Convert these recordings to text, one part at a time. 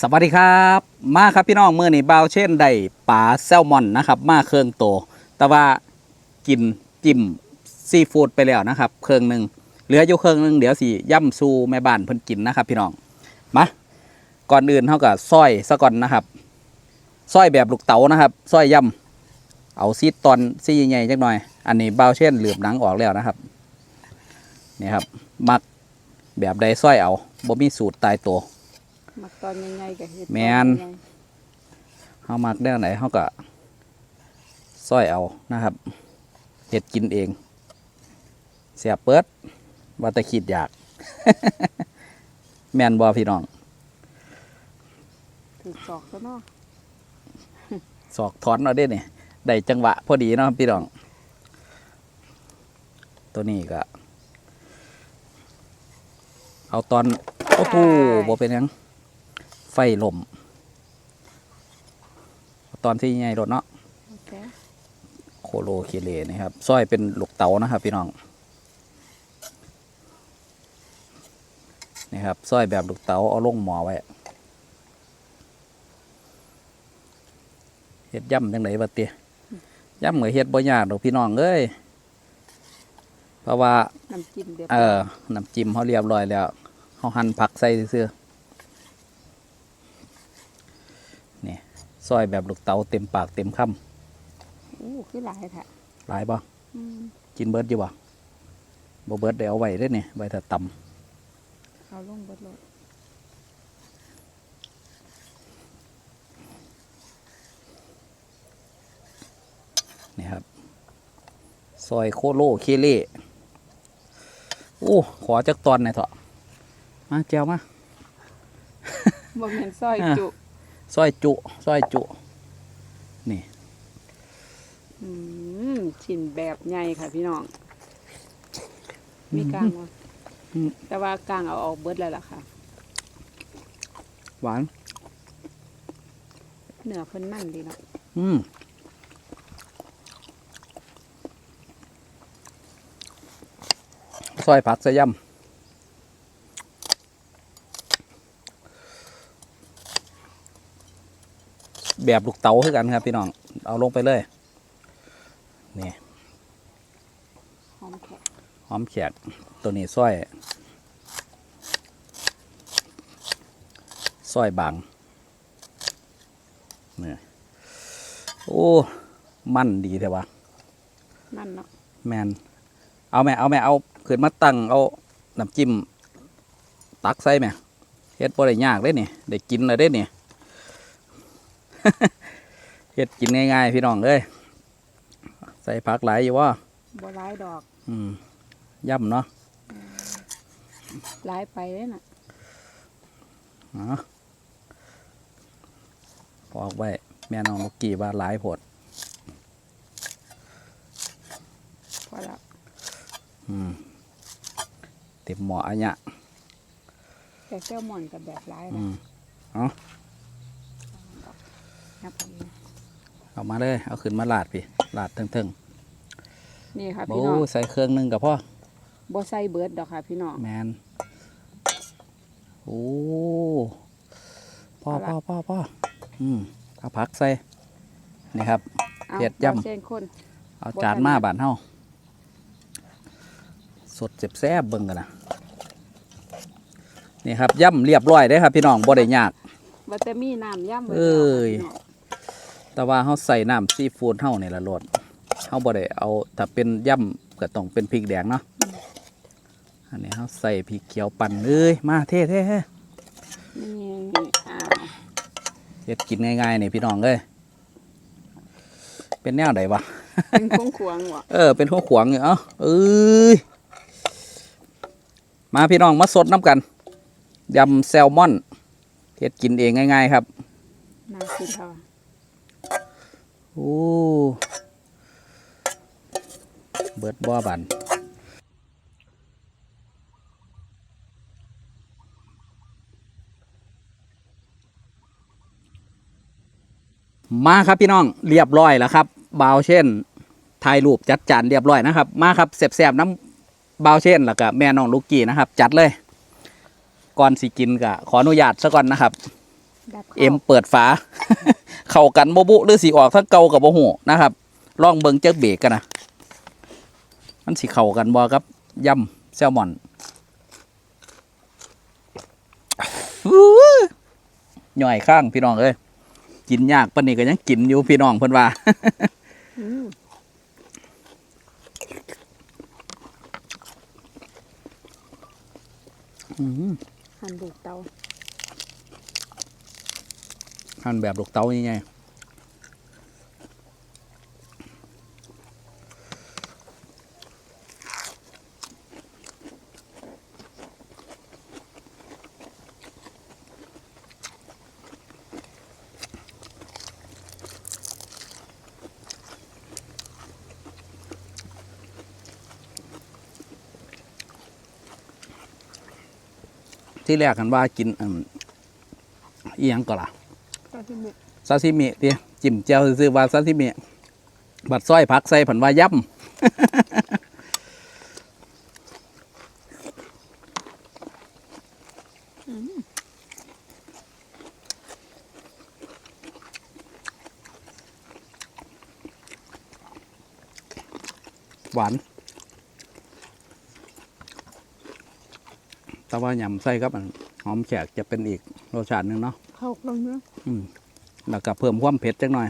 สวัสดีครับ มาครับพี่น้องเมื่อนี้บ่าเช่นได้ปลาแซลมอนนะครับ มาเครื่องโต แต่ว่ากินจิ้มซีฟู้ดไปแล้วนะครับ เครื่องหนึ่งเหลืออยู่เครื่องหนึ่งเดี๋ยวสิย่ำซูแม่บ้านเพิ่นกินนะครับพี่น้องมาก่อนอื่นเท่ากับซอยซะก่อนนะครับซอยแบบลูกเต๋านะครับซอยย่ำเอาซีดตอนซีใหญ่ๆจักหน่อย อันนี้บ่าเช่นเหลือบหนังออกแล้วนะครับนี่ครับมักแบบใดซอยเอาบ่มีสูตรตายตัว มักตอนใหญ่ๆก็เฮ็ดแม่น ตอใหญ่เฮามักแนวไหนเฮาก็ซอยเอานะครับเฮ็ดกินเองเสียเปิดว่าแต่คิดอยาก แม่นบ่พี่น้องถือศอกซะเนาะสอกถอนเอาได้เนี่ยได้จังหวะพอดีเนาะพี่น้อง ตัวนี้ก็ เอาตอน โอ้โหบ่เป็นหยัง ไฟลมเอาตอนที่ใหญ่รถเนาะโอเคโคโลเคเลนะครับซอยเป็นลูกเต๋านะครับ พี่น้องนี่ครับซอยแบบลูกเต๋าเอาลงหมอไว้เฮ็ดย่ำจังไหนบัดเตียย่ำเหมือนเฮ็ดบ่ยากดอกพี่น้องเอ้ยเพราะว่าน้ำจิ้มเดี๋ยวเออน้ำจิ้มเขาเรียบร้อยแล้วเขาหั่นผักใส่ซื่อๆนี่ ซอยแบบลูกเต๋าเต็มปากเต็มคอู้คือหลายแท้ำหลายบ่อืมกินเบิร์ดอยู่บ่บ่เบิร์ดเดี๋ยวเอาไว้ได้เนี่ยไว้ถ้าตเอาลงเบิดเลยำนี่ครับ ซอยโคโลเคเล่โอ้ขอจักตอนหน่อยเถอะมาแจวมาบ่แม่นซอยอะจุ ซอยจุซอยจุ นี่อืมชิ้นแบบใหญ่ค่ะพี่น้อง มีกลางบ่อืมแต่ว่ากลางเอาออกเบิดแล้วล่ะค่ะ หวาน เนื้อเพิ่นนั่นดีเนาะอืมซอยผักสะยำ แบบลูกเต๋าคือกันครับพี่น้อง เอาลงไปเลย นี่หอมแขกหอมแขกตัวนี้ซอยซอยบางนี่โอ้ มันดีแต่ว่านั่นเนาะแมนเอาแม่เอาแม่เอาขึ้นมาตั้งเอาน้ำจิ้ม ตักใส่แม่เฮ็ดบ่ได้ยากเด้นี่ได้กินเลยเด้นี่ เฮ็ดกินง่ายๆพี่น้องเอ้ยใส่ผักหลายอยู่ว่าบ่หลายดอก อืมย่ำเนาะหลายไปเด้น่ะอ๋อบอกไว้แม่น้องลูกกี้ว่าหลายโพดพอแล้วอืมเต็มหมออันเนี้ยแต่แซลมอนกับแบบหลายอืนะมเอา ครับผมเอามาเลย เอาขึ้นมาลาดพี่ลาดเทิงนี่ค่ะๆโอ้พี่น้องใส่เครื่องหนึงกับพ่อบ่ใส่เบิดดอกค่ะพี่น้องแมนโอ้พ่อเอาพ่อละพ่อพ่ออืมเอาผักใส่นี่ครับอาเผ็ดย่ำบ่เส้นคนเอาบ่จานทันมานะบานเฮาสดเจ็บแซ่บๆเบิ่งกันนะนี่ครับย่ำเรียบร้อยได้อครับ พี่น้องบ่ได้ยากว่าแต่มีน้ำย่ำบิดเอ้ย แล้วค่ะแต่ว่าเฮาใส่น้ำซีฟู้ดเฮานี่ละโลดเฮาบ่ได้เอาถ้าเป็นย่ำก็ต้องเป็นพริกแดงเนาะอันนี้เฮาใส่พริกเขียวปั่นเอ้ยมาเท่ๆพี่น้องนี่อ่าเฮ็ดกินง่ายๆนี่พี่น้องเอ้ยเป็นแนวไหนวะเป็นคงขวงว่ะเออเป็นหัวขวางอยู่เอ้าเอ้ยมาพี่น้องมาสดน้ำกันยำแซลมอนเฮ็ดกินเองง่ายๆครับน่ากินเท่า โอ้เบิดบ่อบันมาครับพี่น้องเรียบร้อยแล้วครับบาวเช่นถ่ายรูปจัดจานเรียบร้อยนะครับ มาครับแสบๆน้ำบาวเช่นแล้วก็แม่น้องลูกกี้นะครับ จัดเลย ก่อนสิกินก็ขออนุญาตซะก่อนนะครับดับเอ็มเปิดฝา เข้ากันโบบุหรือสีออกทั้งเก่ากับโบหูนะครับลองเบิงเจ๊กเบรกกันนะมันสีเข้ากันบอครับยำแซลมอนอู้หูย่อยข้างพี่น้องเอ้ยกินยากปานนี้ก็ยังกินอยู่พี่น้องเพิ่นว่าอืมอืมหั่นลูกเตา หั่นแบบลูกเต๋ายังไงที่แรกกันว่ากินอืมอียงก็ล่ะ ก็ที่มีซาซิมิเดียจิ้มเจียวซื้อว่าซาซิมิบัดซอยผักใส่ผันว่าย่ำหวาน แต่ว่ายำใส่ครับหอมแขกจะเป็นอีกรสชาติหนึ่งเนาะ เข้าลงนื้อืมแล้วก็เพิ่มความเผ็ดจักหน่อย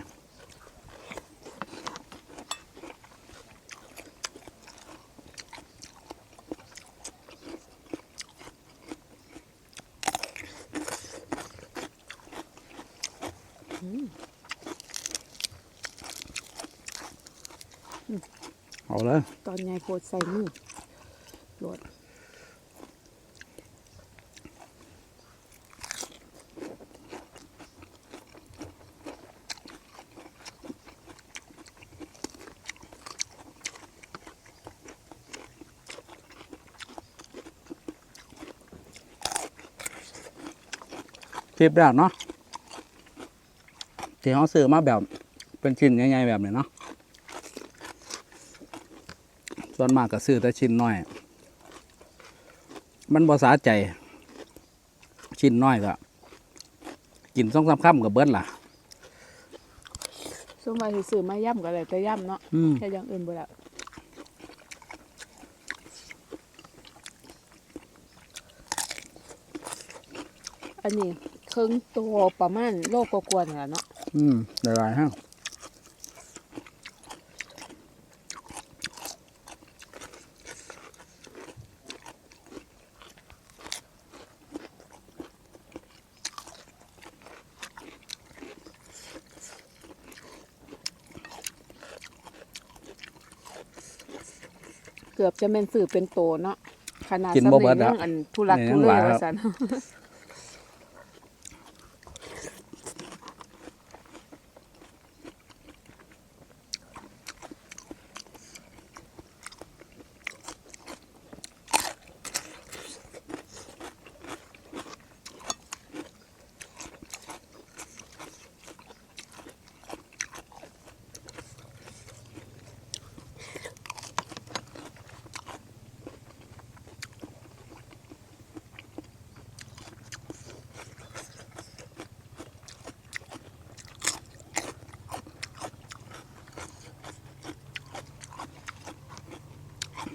เอาเลย ตอนใหญ่โพดใส่มือโหลด ลิปแรกเนาะที่เขาซื้อมาแบบเป็นชิ้นใหญ่ๆแบบนี้เนาะส่วนมากก็ซื้อแต่ชิ้นน้อย มันภาษาใจ ชิ้นน้อยก็กินสองสามคำกับเบิ้ลล่ะส่วนมากสิซื้อมาย่ำก็เลยแต่ย่ำเนาะอืมแค่อย่างอื่นบ่ละอันนี้ เครื่องตัวประมาณโลกกว่าๆนี่ล่ะเนาะอืมหลายๆฮะเกือบจะเป็นสื่อเป็นโตเนาะขนาดกินสำบ่เร็เบิจดเรื่อะองอันทุลักเนี่ยทุยังเลหลายว่าครับสัน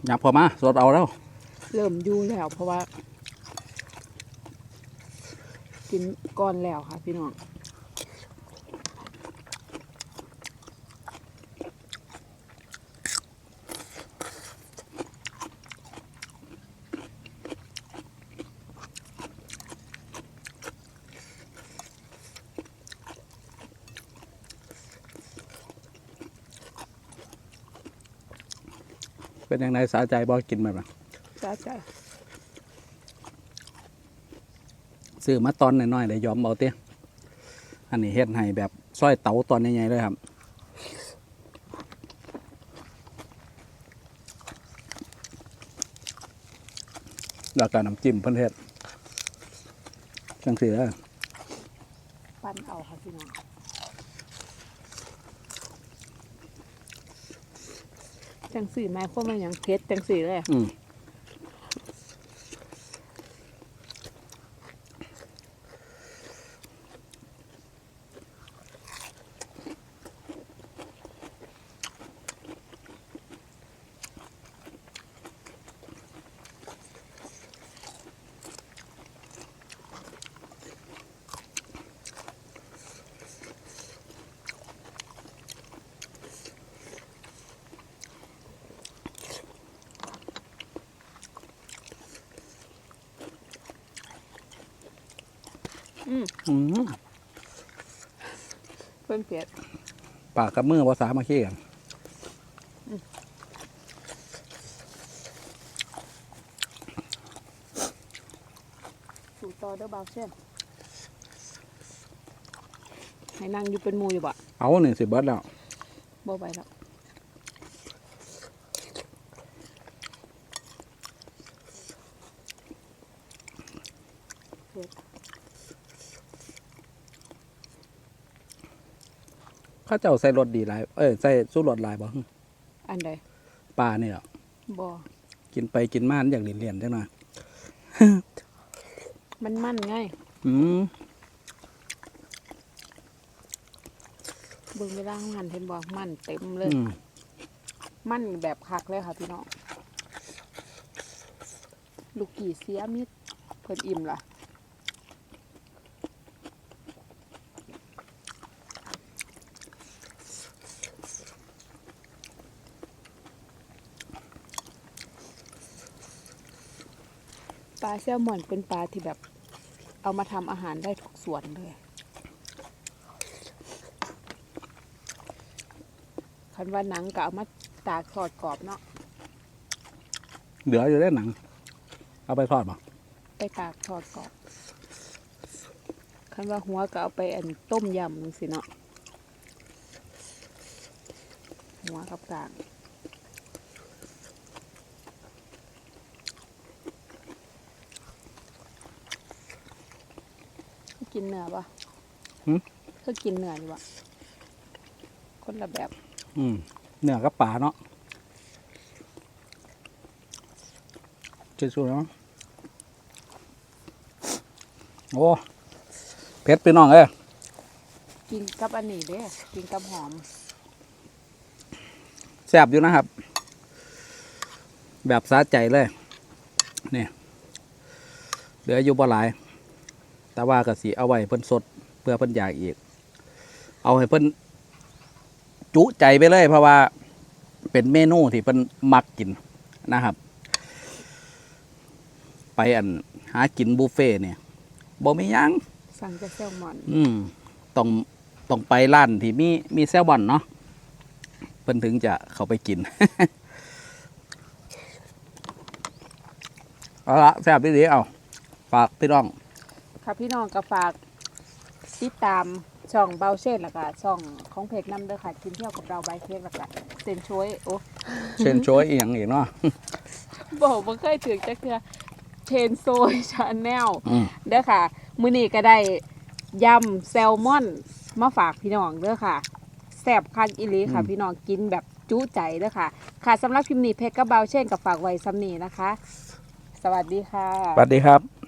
ยับพอมาสดเอาแล้ว เริ่มอยู่แล้วเพราะว่า กินก้อนแล้วค่ะพี่น้อง เป็นยังไงสาใจบอกกินไหมบ้างจ้าจ้าซื้อมาตอนน้อยๆเลยยอมเอาเตี้ยอันนี้เฮ็ดให้แบบซอยเต๋าตอนใหญ่ๆเลยครับแล้วก็น้ำจิ้มเพิ่นเฮ็ดจังสีแล้วปั้นเอาค่ะพี่น้อง จังสีหมายความว่าอย่างเพชรจังสีเลยอืม อืมอืมเพิ่นเผ็ดปากกับมือภาษามาขี้กันสู่ต่อเด้อบ่าวเช่นให้นั่งอยู่เป็นหมู่อยู่บ่เอาหนึ่งสิเบิร์ดแล้วบ่ไปแล้ว เข้าเจ้าใส่รสดีหลายเอ้ยใส่สู้รสหลายบ่อันใดปลาเนี่ยบ่กินไปกินมาอย่างเลี่ยนๆจังหน่อยมันมันไงอืมเบิ่งเวลาของหันเห็นบ่มันเต็มเลยอืมมันแบบคักเลยค่ะพี่น้อง ลูกกี่เสียมิดเพิ่นอิ่มล่ะ ปลาแซลมอนเป็นปลาที่แบบ เอามาทำอาหารได้ทุกส่วนเลยคันว่าหนังก็เอามาตากทอดกรอบเนาะเหลืออยู่ได้หนัง เอาไปทอดบ่ไปตากทอดกรอบคันว่าหัวก็เอาไปอันต้มยำจังสิเนาะหัวกับกลาง กินเนื้อปะหืมเขากินเนื้ออยู่ปะคนละแบบอืมเนื้อกับปลาเนาะเจ๊สู้เนาะโอ้เผ็ดไปน้องเอ้ยกินกับอันนี้เด้กินกับหอมแซ่บอยู่นะครับ แบบสาใจเลย นี่ เหลืออยู่บ่หลาย แต่ว่าก็สิเอาไว้เพิ่นสดเพื่อเพิ่นอยากอีก เอาให้เพิ่นจุใจไปเลย เพราะว่าเป็นเมนูที่เพิ่นมักกินนะครับ ไปอันหากินบุฟเฟ่ต์เนี่ยบ่มีหยังสั่งจะแซลมอน อืมต้องต้องไปร้านที่มีมีแซลมอนเนาะเพิ่นถึงจะเข้าไปกินเอาละแซ่บดีๆเอาฝากพี่น้อง ค่ะพี่น้องก็ฝากติดตามช่องเบาเช่นแล้วก็ช่องของเพจน้ำเด้อค่ะกินเที่ยวกับเราใบเค้กแล้วก็เซนช่วยโอ้เชนโชยอีหยังอีกเนาะบอกว่าเคยถึงจะคือเชนโซยชาแนลอืมเด้อค่ะมื้อนี้ก็ได้ยำแซลมอนมาฝากพี่น้องเด้อค่ะแซ่บคักอีหลีค่ะ พี่น้องกินแบบจุใจเด้อค่ะ ค่ะสำหรับคลิปนี้เพจกับเบาเช่นกับฝากไว้ซ้ำนี้นะคะ สวัสดีค่ะ สวัสดีครับ